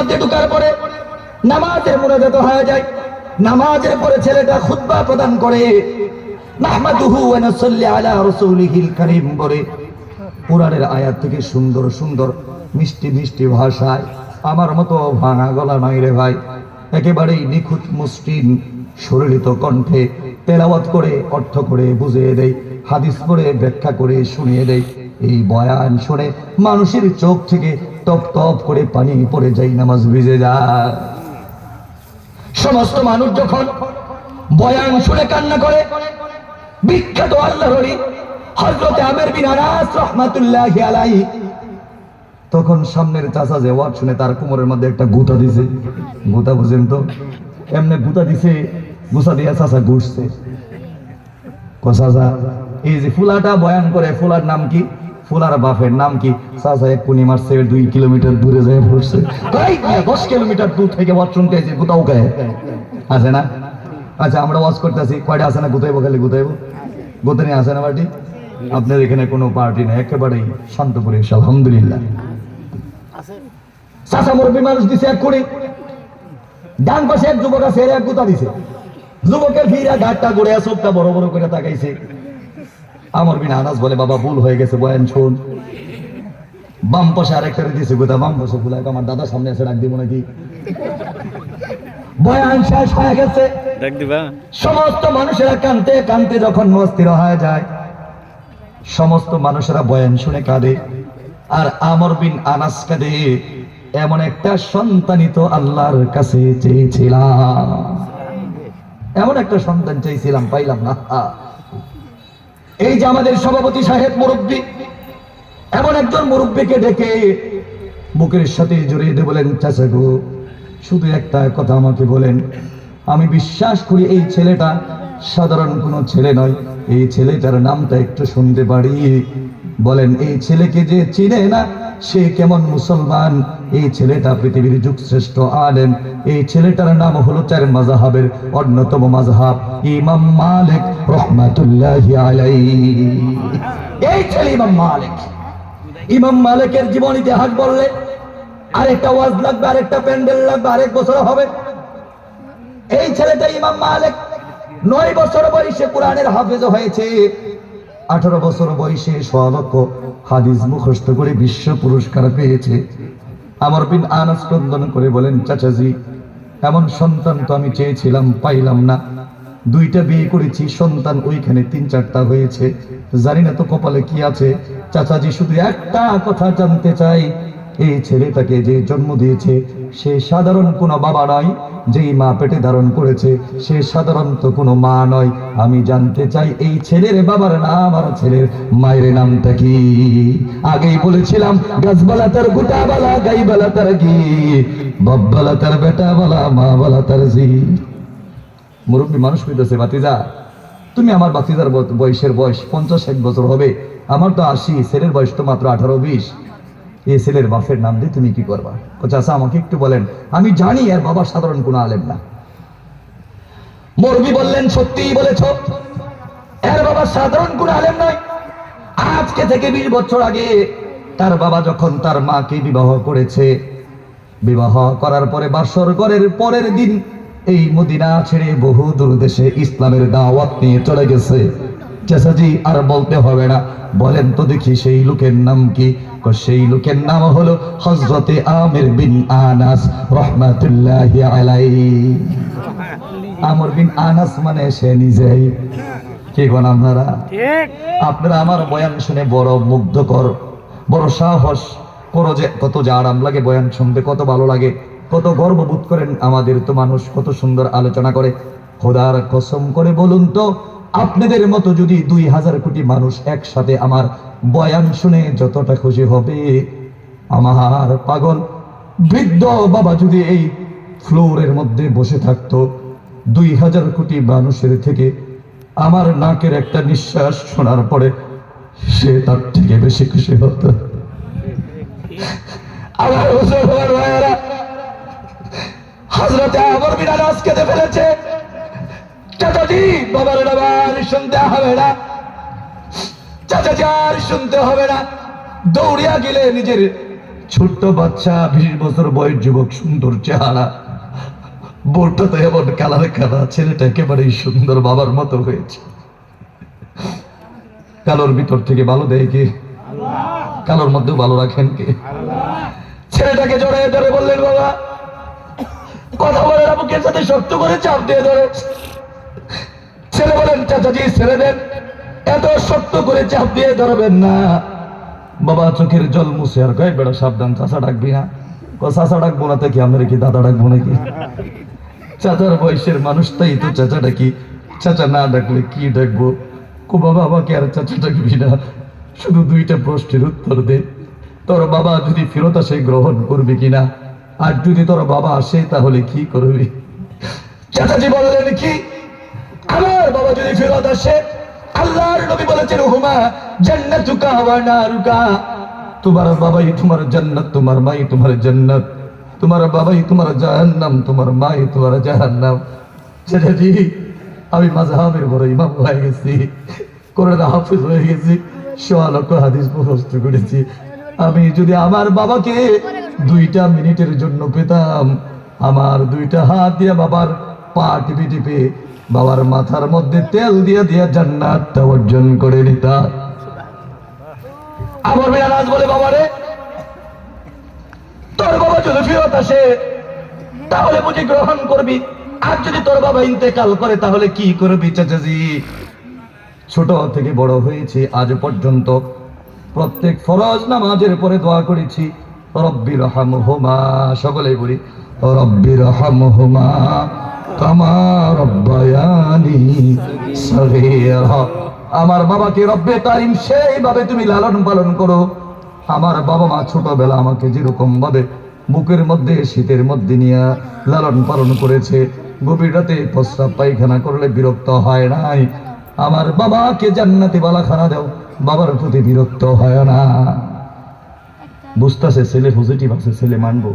মধ্যে ঢুকার পরে নামাজের মোনাজাত হয়ে যায়। নামাজের পরে ছেলেটা খুতবা প্রদান করে। আমার মতো ভাঙা গলা রে ভাই। একেবারেই নিখুঁত সরলিত কণ্ঠে তেলাওয়াত করে অর্থ করে বুঝিয়ে দেয়, হাদিস পড়ে ব্যাখ্যা করে শুনিয়ে দেয়। এই বয়ান শুনে মানুষের চোখ থেকে টপ টপ করে পানি পড়ে যায়, নামাজ ভিজে যায়। সমস্ত মানুষ যখন বয়ান শুনে কান্না করে, বিখ্যাত আল্লাহর হজরতে আমের বিন আনাস রহমাতুল্লাহ আলাই তখন সামনের চাচা যে ওয়াজ শুনে তার কোমরের মধ্যে একটা গুতা দিছে। গুতা বুঝেন তো? এমনি গুতা দিছে, গুছা দিয়া চাচা ঘুরছে। চাচা, এই যে ফুলাটা বয়ান করে, ফুলার নাম কি? ফুলার বাপের নাম কি? চাচা এক কুনি মারছে দুই কিলোমিটার দূরে যায় পড়ছে। দশ কিলোমিটার দূর থেকে বাথরুম আছে গুতাও গায়ে। আছে না? আচ্ছা আমরা ওয়াজ করতেছি, কয়টা আছে না? গুতাইবো খালি, গুতাইবো। গোতনে আছে না পার্টি? আপনার এখানে কোনো পার্টি নেই একেবারেই শান্ত পরিবেশ আলহামদুলিল্লাহ। চাচা মুরব্বী মানুষ দিছে এক কুড়ি ডান পাশে এক যুবক আছে এক গুতা দিছে। যুবকের ভিড়া ঘাটটা গড়ে চোখটা বড় বড় করে তাকাইছে। আমার বিনা আনাস বলে বাবা ভুল হয়ে গেছে বয়ান শোন। বাম পাশে আরেকটা দিছে গোদা বাম পাশে ফুলাক আমার দাদা সামনে এসে ডাক দিব নাকি? বয়ান শেষ হয়ে গেছে। ডাক দিবা। সমস্ত মানুষেরা কানতে কানতে যখন অস্থির হয়ে যায় সমস্ত মানুষেরা বয়ান শুনে কাঁদে। আর আমর বিন আনাস কাঁদে এমন একটা সন্তানই তো আল্লাহর কাছে চেয়েছিলাম। এমন একটা সন্তান চাইছিলাম পাইলাম না। এই যে আমাদের সভাপতি সাহেব মুরব্বী, এমন একজন মুরব্বীকে ডেকে বুকের সাথে জড়িয়ে দিয়ে বলেন, চাচা গো, শুধু একটা কথা আমাকে বলেন। আমি বিশ্বাস করি এই ছেলেটা সাধারণ কোনো ছেলে নয়। এই ছেলেটার নামটা একটু শুনতে পারি। বলেন, এই ছেলেকে যে চিনে না, সে কেমন মুসলমান? এই ছেলেটা পৃথিবীর যুগ শ্রেষ্ঠ আলেম। এই ছেলেটার নাম হলো চার মাজাহাবের অন্যতম মাযহাব, ইমাম মালিক রহমাতুল্লাহি আলাইহি। এই ছেলে ইমাম মালিক। ইমাম মালিকের জীবন ইতিহাস বললে আরেকটা ওয়াজ লাগবে, আরেকটা প্যান্ডেল লাগবে, আরেক বছর হবে। এই ছেলেটা ইমাম মালিক। নয় বছর বয়সে কোরআনের হাফেজ হয়েছে। আঠারো বছর বয়সে সোয়ালক্ষ হাদিস মুখস্থ করে বিশ্ব পুরস্কার পেয়েছে। আমার বিন আনাস ক্রন্দন করে বলেন, চাচাজি, এমন সন্তান তো আমি চেয়েছিলাম, পাইলাম না। দুইটা বিয়ে করেছি, সন্তান ওইখানে তিন চারটা হয়েছে। জানি না তো কপালে কি আছে। চাচাজি শুধু একটা কথা জানতে চাই, এই ছেলেটাকে যে জন্ম দিয়েছে সে সাধারণ কোনো বাবা নয় যেই মা পেটে ধারণ করেছে, সে সাধারণত কোনো মা নয়। আমি জানতে চাই, এই ছেলের বাবার নাম আর ছেলের মায়ের নামটা কি? আগেই বলেছিলাম, গাছবালা তার গোটা বালা, গাইবালা তার কি বাব্বালা তার বেটা বালা, মা বালা তার জি মুরব্বী, মানুষ কইতেছে বাতিজা তুমি আমার বাতিজার বয়সের বয়স পঞ্চাশ ষাট বছর হবে। আমার তো আশি, ছেলের বয়স তো মাত্র আঠারো, বিশ। এই ছেলের বাপের নাম দিয়ে তুমি কি করবা? চাষা আমাকে একটু বলেন, আমি জানি এর বাবা সাধারণ কোনো আলেম না। মুরব্বী বললেন, সত্যিই বলেছ, এর বাবা সাধারণ কোনো আলেম নয়। আজকে থেকে বিশ বছর আগে তার বাবা যখন তার মাকে বিবাহ করেছে, বিবাহ করার পরে বাসর ঘরের পরের দিন এই মদিনা ছেড়ে বহু দূর দেশে ইসলামের দাওয়াত নিয়ে চলে গেছে। চেষাজি আর বলতে হবে না। বলেন তো দেখি সেই লোকের নাম কি? সেই লোকের নাম হলো হজরতে আমির বিন আনাস রহমাতুল্লাহ আলাই আমর বিন আনাস মানে সে নিজেই। কি কোন আপনারা? আপনারা আমার বয়ান শুনে বড় মুগ্ধকর বড় সাহস করো যে কত যে আরাম লাগে বয়ান শুনতে কত ভালো লাগে কত গর্ববোধ করেন আমাদের তো মানুষ কত সুন্দর আলোচনা করে। খোদার কসম করে বলুন তো আপনাদের মতো যদি দুই হাজার কোটি মানুষ একসাথে আমার বয়ান শুনে যতটা খুশি হবে, আমার পাগল বৃদ্ধ বাবা যদি এই ফ্লোরের মধ্যে বসে থাকতো, দুই হাজার কোটি মানুষের থেকে আমার নাকের একটা নিঃশ্বাস শোনার পরে সে তার থেকে বেশি খুশি হতো। আমার আনাস কেঁদে ফেলেছে বাবার শুনতে হবে না। চাচাজি, আর শুনতে হবে না। দৌড়িয়া গেলে নিজের ছোট্ট বাচ্চা, বিশ বছর বয়স যুবক, সুন্দর চেহারা। তো এমন কালার কালা ছেলেটা সুন্দর বাবার মতো হয়েছে। কালোর ভিতর থেকে ভালো দেয় কে? কালোর মধ্যেও ভালো রাখেন কে? ছেলেটাকে জড়াই ধরে বললেন, বাবা, কথা বলে বুকের সাথে শক্ত করে চাপ দিয়ে ধরে। ছেলে বলেন, চাচাজি ছেড়ে দেন। এত শক্ত করে চাপ দিয়ে ধরবেন না। বাবা, চোখের জল মুছে, আর কয় বেড়া সাবধান, চাচা ডাকবি না। চাচা ডাকবো না তো কি আমরা কি দাদা ডাকবো নাকি? চাচার বয়সের মানুষটাই তো চাচা ডাকি। চাচা না ডাকলে কি ডাকবো? কো, বাবা, আমাকে আর চাচা ডাকবি না। শুধু দুইটা প্রশ্নের উত্তর দে। তোর বাবা যদি ফেরত আসে, গ্রহণ করবি কিনা আর যদি তোর বাবা আসে, তাহলে কি করবি? চাচাজি বললেন, কি? আমার যদি ফেরত আসে, আল্লাহর নবী বলেছেন, হুমা, জান্নাতুকা ওয়া তোমার বাবাই তোমার জান্নাত, তোমার মাই তোমার জান্নাত। তোমার বাবাই তোমার জাহান্নাম, তোমার মাই তোমার জাহান্নাম। চাচাজি আমি মাযহাবের বড় ইমাম হয়ে গেছি কোরআন হাফিজ হয়ে গেছি, সোয়া লক্ষ হাদিস মুখস্থ করেছি। আমি যদি আমার বাবাকে দুইটা মিনিটের জন্য পেতাম, আমার দুইটা হাত দিয়ে বাবার পা টিপে টিপে বাবার মাথার মধ্যে তেল দিয়ে দিয়ে জান্নাতটা অর্জন করে নিতাম। আমার মেয়ারাজ বলে, বাবারে, তোর বাবা যদি ফেরত আসে, তাহলে বুঝি গ্রহণ করবি। আর যদি তোর বাবা ইন্তেকাল করে, তাহলে কি করবি চাচাজি? ছোট থেকে বড় হয়েছে, আজ পর্যন্ত প্রত্যেক ফরজ নামাজের পরে দোয়া করেছি। রব্বির হামহুমা সকলে বলি রব্বির হামহুমা কামা রব্বায়ানি সগীরা আমার বাবাকে রব্বে তারিম সেইভাবে তুমি লালন পালন করো। আমার বাবা মা ছোটবেলা আমাকে যেরকম ভাবে বুকের মধ্যে, শীতের মধ্যে নিয়ে লালন পালন করেছে, গভীর রাতে প্রস্রাব পায়খানা করলে বিরক্ত হয় নাই। আমার বাবাকে জান্নাতি বালা খানা দাও, বাবার প্রতি বিরক্ত হয় না। বুঝতেছে, ছেলে পজিটিভ আছে, ছেলে মানবো।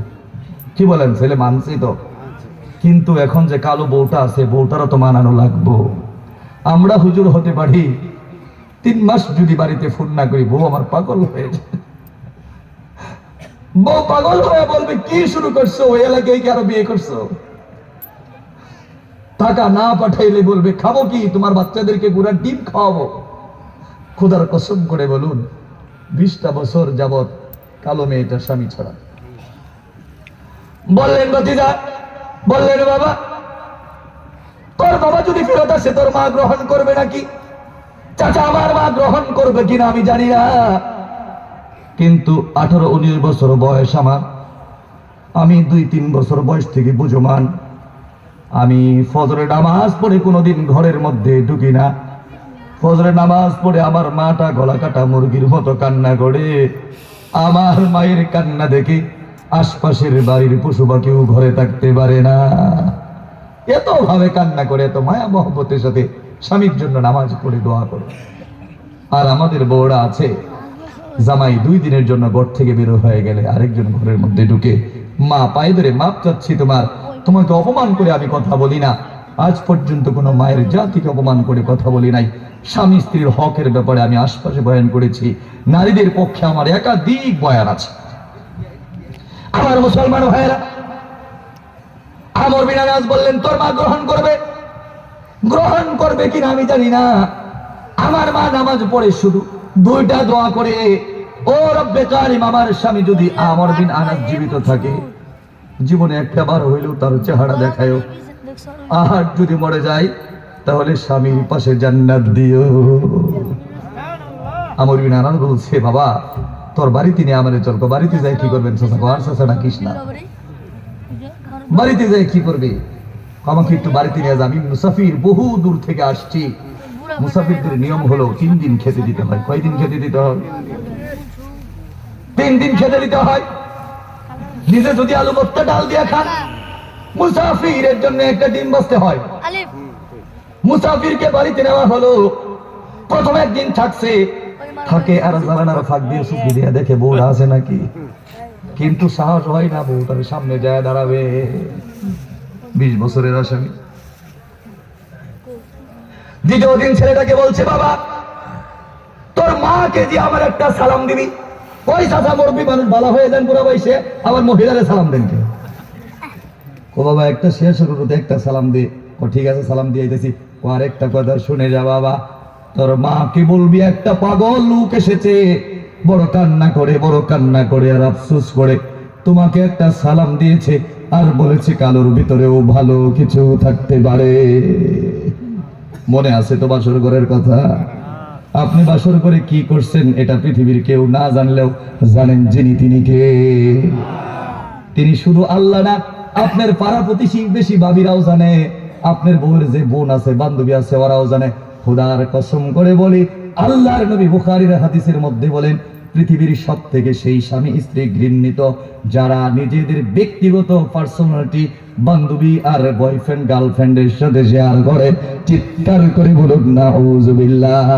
কি বলেন, ছেলে মানছি তো। কিন্তু এখন যে কালো বউটা আছে, বউটারও তো মানানো লাগবো। আমরা হুজুর হতে পারি, তিন মাস যদি বাড়িতে ফোন না করি, বউ আমার পাগল হয়ে বউ পাগল হয়ে বলবে, কি শুরু করছ? ওই এলাকায় কি আরও বিয়ে করছ? টাকা না পাঠাইলে বলবে, খাব কি? তোমার বাচ্চাদেরকে গুড়ার ডিম খাওয়াবো। খুদার কসম করে বলুন, বিশটা বছর যাবত কালো মেয়েটার স্বামী ছাড়া। বললেন বাতিজা বললেন বাবা, তোর বাবা যদি ফেরত আসে, তোর মা গ্রহণ করবে নাকি? চাচা, আমার মা গ্রহণ করবে কিনা আমি জানি না। কিন্তু আঠারো, উনিশ বছর বয়স আমার। আমি দুই, তিন বছর বয়স থেকে বুঝমান। আমি ফজরে নামাজ পড়ে কোনোদিন ঘরের মধ্যে ঢুকি না। ফজরে নামাজ পড়ে আমার মাটা গলা কাটা মুরগির মতো কান্না করে। আমার মায়ের কান্না দেখে আশপাশের বাড়ির পশু পাখিও ঘরে থাকতে পারে না। এত ভাবে কান্না করে, এত মায়া মহব্বতের সাথে স্বামীর জন্য নামাজ পড়ে দোয়া করে। আর আমাদের বউরা আছে, জামাই দুই দিনের জন্য ঘর থেকে বের হয়ে গেলে আরেকজন ঘরের মধ্যে ঢুকে, মা, পায়ে ধরে মাপ চাচ্ছি তোমার, তোমাকে অপমান করে আমি কথা বলি না। আজ পর্যন্ত কোনো মায়ের জাতিকে অপমান করে কথা বলি নাই। স্বামী স্ত্রীর হকের ব্যাপারে আমি আশপাশে বয়ান করেছি। নারীদের পক্ষে আমার একাধিক বয়ান আছে। আমার মুসলমান ভাইয়েরা, আমর বিনারাজ বললেন, তোর মা গ্রহণ করবে? গ্রহণ করবে কিনা আমি জানি না। আমার মা নামাজ পড়ে শুধু দুইটা দোয়া করে। ও রব্বে আমার স্বামী যদি আমর বিন আনাস জীবিত থাকে, জীবনে একটা বার হইলেও তার চেহারা দেখায়ও। আর যদি মরে যায়, তাহলে স্বামীর পাশে জান্নাত দিও। আমর বিন আনাস বলছে, বাবা তোর বাড়িতে নিয়ে আমাদের চল বাড়িতে যাই কি করবেন চাচা আর চাচা ডাকিস না। বাড়িতে যাই কি করবে? আমাকে একটু বাড়িতে নিয়ে আমি মুসাফির বহু দূর থেকে আসছি। মুসাফিরদের নিয়ম হলো তিন দিন খেতে দিতে হয়। কয়দিন খেতে দিতে হয়? তিন দিন খেতে দিতে হয়। নিজে যদি আলু ভর্তা ডাল দিয়ে খান মুসাফিরের জন্য একটা ডিম বাঁচতে হয়। মুসাফিরকে বাড়িতে নেওয়া হলো। প্রথম একদিন থাকছে। থাকে আর জানানার ফাঁক দিয়ে সুখি দিয়ে দেখে বউরা আছে নাকি? কিন্তু সাহস হয় না বউ তার সামনে যায় দাঁড়াবে। বিশ বছরের আসামি। দ্বিতীয় দিন ছেলেটাকে বলছে, বাবা, তোর মাকে যে আমার একটা সালাম দিবি, ওই চাচা মুরব্বী মানুষ ভালো হয়ে যান পুরো বয়সে আবার মহিলারে সালাম দেন কে? ও বাবা, একটা শেষ একটা সালাম দে। ও ঠিক আছে, সালাম দিয়ে দিতেছি ও আরেকটা কথা শুনে যা বাবা। তোর মা কি বলবি? একটা পাগল লোক এসেছে। বড় কান্না করে, বড় কান্না করে আর আফসোস করে। তোমাকে একটা সালাম দিয়েছে আর বলেছে কালোর ভিতরেও ভালো কিছু থাকতে পারে। মনে আছে তো বাসর ঘরের কথা? আপনি বাসর করে কি করছেন এটা পৃথিবীর কেউ না জানলেও জানেন যিনি তিনি কে। তিনি শুধু আল্লাহ না, আপনার পাড়া প্রতিবেশী বাবিরাও জানে। আপনার বউয়ের যে বোন আছে, বান্ধবী আছে, ওরাও জানে। খুদার কসম করে বলি, আল্লাহর নবী বুখারীর হাদিসের মধ্যে বলেন, পৃথিবীর সব থেকে সেই স্বামী স্ত্রী ঘৃণিত, যারা নিজেদের ব্যক্তিগত পার্সোনালিটি বান্ধবী আর বয়ফ্রেন্ড গার্লফ্রেন্ডের সাথে শেয়ার করে, চিৎকার করে বলুন না ওজুবিল্লাহ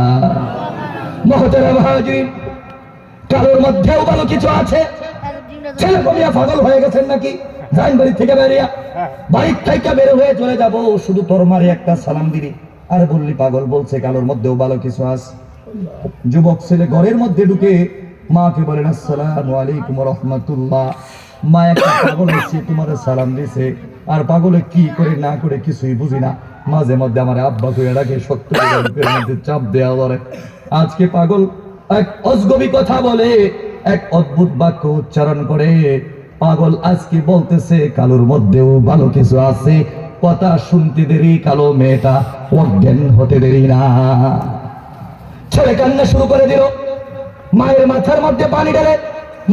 কারোর মধ্যেও ভালো কিছু আছে? ছেলে বলিয়া পাগল হয়ে গেছেন নাকি? যাইন বাড়ি থেকে বেরিয়া, বাড়ির থেকে বের হয়ে চলে যাব, শুধু তোর মারে একটা সালাম দিবি। আর বললি পাগল বলছে, কালোর মধ্যেও ভালো কিছু আছে। যুবক ছেলে ঘরের মধ্যে ঢুকে মাকে বলেন, আসসালামু আলাইকুম রহমতুল্লাহ। মা একটা পাগল এসে তোমার সালাম দিছে। আর পাগলে কি করে না করে কিছুই বুঝি না। মাঝে মধ্যে আমার আব্বা ডাকে, সত্য করে মধ্যে চাপ দেওয়া ধরে। আজকে পাগল এক অজগবি কথা বলে, এক অদ্ভুত বাক্য উচ্চারণ করে, পাগল আজকে বলতেছে, কালোর মধ্যেও ভালো কিছু আছে। কথা শুনতে দেরি কালো মেয়েটা, অজ্ঞান হতে দেরি না। ছেলে কান্না শুরু করে দিল। মায়ের মাথার মধ্যে পানি ঢেলে,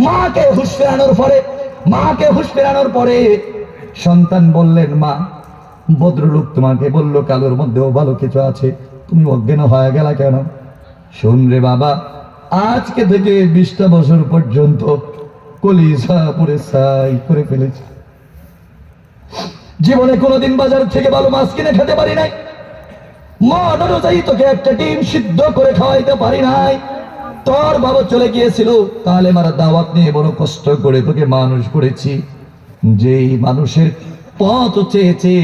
মাকে হুশ ফেরানোর পরে, মাকে হুশ ফেরানোর পরে সন্তান বললেন, মা, ভদ্রলোক তোমাকে বলল, কালোর মধ্যেও ভালো কিছু আছে। তুমি অজ্ঞান হয়ে গেলা কেন? শোন রে বাবা, আজকে থেকে বিশটা বছর পর্যন্ত কলিসা পরে সাই করে ফেলেছি। জীবনে কোনোদিন বাজার থেকে ভালো মাছ কিনে খেতে পারি নাই। মন অনুযায়ী তোকে একটা ডিম সিদ্ধ করে খাওয়াইতে পারি নাই। তোর বাবা চলে গিয়েছিল, তাহলে মারা দাওয়াত নিয়ে বড় কষ্ট করে তোকে মানুষ করেছি। যেই মানুষের পথ চেয়েছে,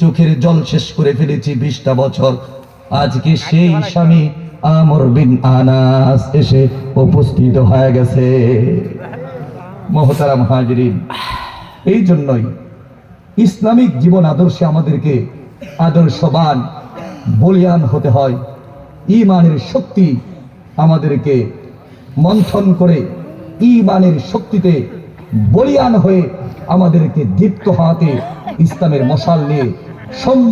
চোখের জল শেষ করে ফেলেছি বিশটা বছর। আজকে সেই স্বামী আমর বিন আনাস এসে উপস্থিত হয়ে গেছে। মহতারাম হাজরিন, এই জন্যই ইসলামিক জীবন আদর্শে আমাদেরকে আদর্শবান, বলিয়ান হতে হয়। ইমানের শক্তি আমাদেরকে মন্থন করে, ইমানের শক্তিতে বলিয়ান হয়ে আমাদেরকে দীপ্ত হওয়াতে ইসলামের মশাল নিয়ে